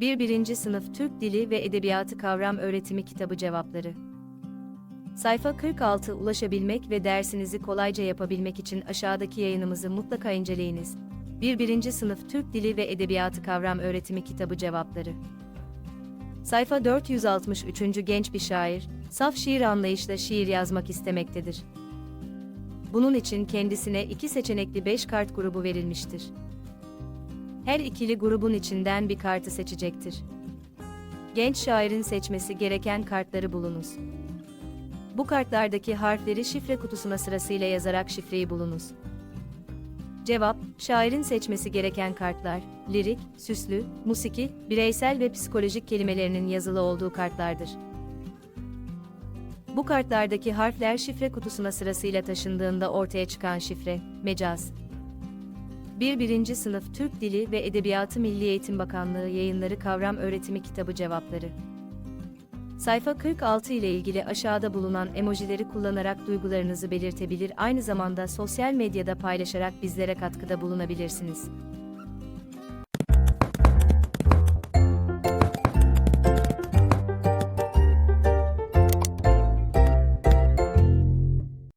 1. 1. Sınıf Türk Dili ve Edebiyatı Kavram Öğretimi Kitabı Cevapları Sayfa 46 Ulaşabilmek ve dersinizi kolayca yapabilmek için aşağıdaki yayınımızı mutlaka inceleyiniz. 1. 1. Sınıf Türk Dili ve Edebiyatı Kavram Öğretimi Kitabı Cevapları Sayfa 463. Genç bir şair, saf şiir anlayışla şiir yazmak istemektedir. Bunun için kendisine iki seçenekli 5 kart grubu verilmiştir. Her ikili grubun içinden bir kartı seçecektir. Genç şairin seçmesi gereken kartları bulunuz. Bu kartlardaki harfleri şifre kutusuna sırasıyla yazarak şifreyi bulunuz. Cevap, şairin seçmesi gereken kartlar, lirik, süslü, musiki, bireysel ve psikolojik kelimelerinin yazılı olduğu kartlardır. Bu kartlardaki harfler şifre kutusuna sırasıyla taşındığında ortaya çıkan şifre, mecaz. 1. 1. Sınıf Türk Dili ve Edebiyatı Milli Eğitim Bakanlığı Yayınları Kavram Öğretimi Kitabı Cevapları Sayfa 46 ile ilgili aşağıda bulunan emojileri kullanarak duygularınızı belirtebilir aynı zamanda sosyal medyada paylaşarak bizlere katkıda bulunabilirsiniz.